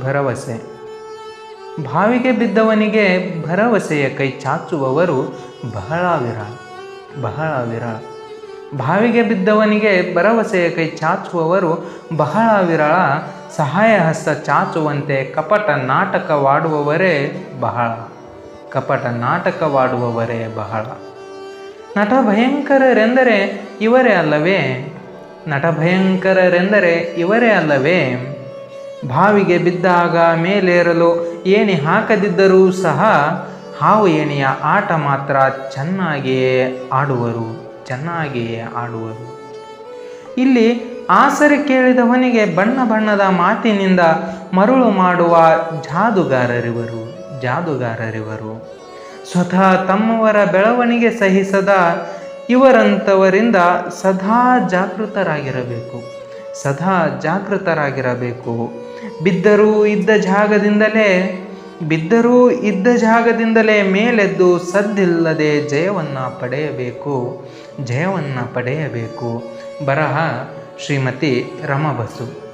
ಭರವಸೆ. ಬಾವಿಗೆ ಬಿದ್ದವನಿಗೆ ಭರವಸೆಯ ಕೈ ಚಾಚುವವರು ಬಹಳ ವಿರಳ ಬಹಳ ವಿರಳ ಬಾವಿಗೆ ಬಿದ್ದವನಿಗೆ ಭರವಸೆಯ ಕೈ ಚಾಚುವವರು ಬಹಳ ವಿರಳ. ಸಹಾಯ ಹಸ್ತ ಚಾಚುವಂತೆ ಕಪಟ ನಾಟಕವಾಡುವವರೇ ಬಹಳ, ಕಪಟ ನಾಟಕವಾಡುವವರೇ ಬಹಳ. ನಟ ಭಯಂಕರರೆಂದರೆ ಇವರೇ ಅಲ್ಲವೇ? ನಟ ಭಯಂಕರರೆಂದರೆ ಇವರೇ ಅಲ್ಲವೇ? ಬಾವಿಗೆ ಬಿದ್ದಾಗ ಮೇಲೇರಲು ಏಣಿ ಹಾಕದಿದ್ದರೂ ಸಹ ಹಾವು ಏಣಿಯ ಆಟ ಮಾತ್ರ ಚೆನ್ನಾಗಿಯೇ ಆಡುವರು ಚೆನ್ನಾಗಿಯೇ ಆಡುವರು. ಇಲ್ಲಿ ಆಸರೆ ಕೇಳಿದವನಿಗೆ ಬಣ್ಣ ಬಣ್ಣದ ಮಾತಿನಿಂದ ಮರುಳು ಮಾಡುವ ಜಾದುಗಾರರಿವರು ಜಾದುಗಾರರಿವರು. ಸ್ವತಃ ತಮ್ಮವರ ಬೆಳವಣಿಗೆ ಸಹಿಸದ ಇವರಂಥವರಿಂದ ಸದಾ ಜಾಗೃತರಾಗಿರಬೇಕು. ಸದಾ ಜಾಗೃತರಾಗಿರಬೇಕು. ಬಿದ್ದರೂ ಇದ್ದ ಜಾಗದಿಂದಲೇ, ಬಿದ್ದರೂ ಇದ್ದ ಜಾಗದಿಂದಲೇ ಮೇಲೆದ್ದು ಸದ್ದಿಲ್ಲದೆ ಜಯವನ್ನು ಪಡೆಯಬೇಕು ಜಯವನ್ನು ಪಡೆಯಬೇಕು. ಬರಹ ಶ್ರೀಮತಿ ರಮಬಸು.